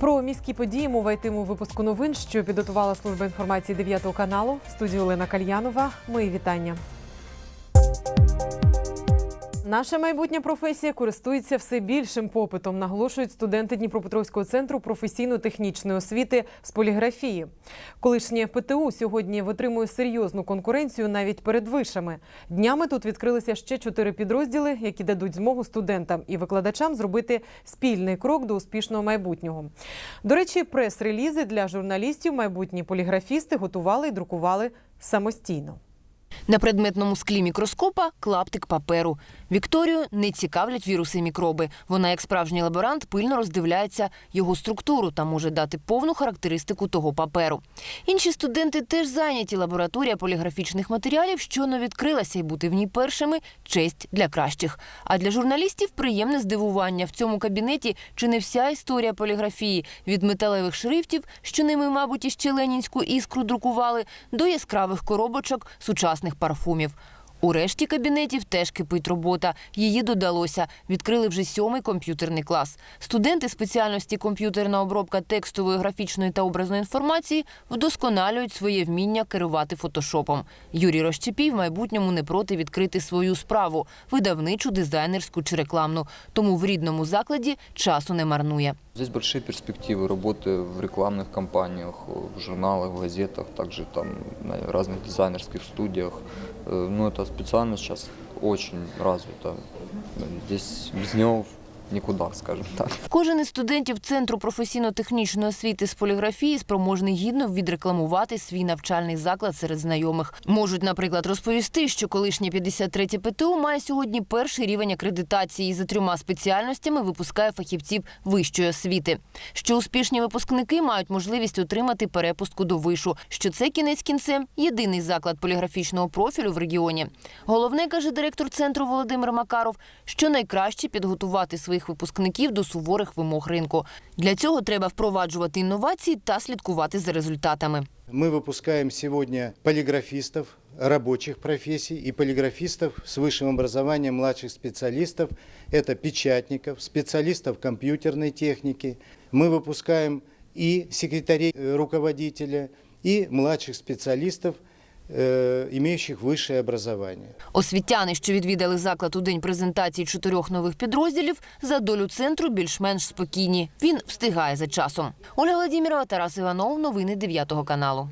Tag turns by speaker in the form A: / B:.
A: Про міські події мова у випуску новин, що підготувала служба інформації 9 каналу. В студії Олена Кальянова. Мої вітання. Наша майбутня професія користується все більшим попитом, наголошують студенти Дніпропетровського центру професійно-технічної освіти з поліграфії. Колишнє ПТУ сьогодні витримує серйозну конкуренцію навіть перед вишами. Днями тут відкрилися ще чотири підрозділи, які дадуть змогу студентам і викладачам зробити спільний крок до успішного майбутнього. До речі, прес-релізи для журналістів майбутні поліграфісти готували і друкували самостійно.
B: На предметному склі мікроскопа клаптик паперу. Вікторію не цікавлять віруси і мікроби. Вона, як справжній лаборант, пильно роздивляється його структуру та може дати повну характеристику того паперу. Інші студенти теж зайняті. Лабораторія поліграфічних матеріалів щойно відкрилася і бути в ній першими честь для кращих. А для журналістів приємне здивування. В цьому кабінеті чи не вся історія поліграфії від металевих шрифтів, що ними, мабуть, іще ленінську іскру друкували, до яскравих коробочок сучасних парфумів. У решті кабінетів теж кипить робота. Її додалося. Відкрили вже сьомий комп'ютерний клас. Студенти спеціальності комп'ютерна обробка текстової, графічної та образної інформації вдосконалюють своє вміння керувати фотошопом. Юрій Розчепій в майбутньому не проти відкрити свою справу видавничу, дизайнерську чи рекламну. Тому в рідному закладі часу не марнує.
C: Здесь большие перспективы работы в рекламных компаниях, в журналах, в газетах, также там на разных дизайнерских студиях. Э, Ну, эта специальность сейчас очень развита. Здесь без нее никуда, скажем так.
B: Кожен із студентів Центру професійно-технічної освіти з поліграфії спроможний гідно відрекламувати свій навчальний заклад серед знайомих. Можуть, наприклад, розповісти, що колишнє 53 ПТУ має сьогодні перший рівень акредитації і за трьома спеціальностями випускає фахівців вищої освіти. Що успішні випускники мають можливість отримати перепустку до вишу. Що це кінець кінцем єдиний заклад поліграфічного профілю в регіоні. Головне каже директор центру Володимир Макаров, що найкраще підготувати своїх випускників до суворих вимог ринку. Для цього треба впроваджувати інновації та слідкувати за результатами.
D: Мы выпускаем сегодня полиграфистов рабочих профессий и полиграфистов с высшим образованием младших специалистов. Это печатников, специалистов компьютерной техники. Мы выпускаем и секретарей э, руководителя, и младших специалистов, э, имеющих высшее образование.
B: Освітяни, що відвідали заклад у день презентації чотирьох нових підрозділів, за долю центру більш-менш спокійні. Він встигає за часом. Ольга Владимирова, Тарас Іванов. Новини 9 каналу.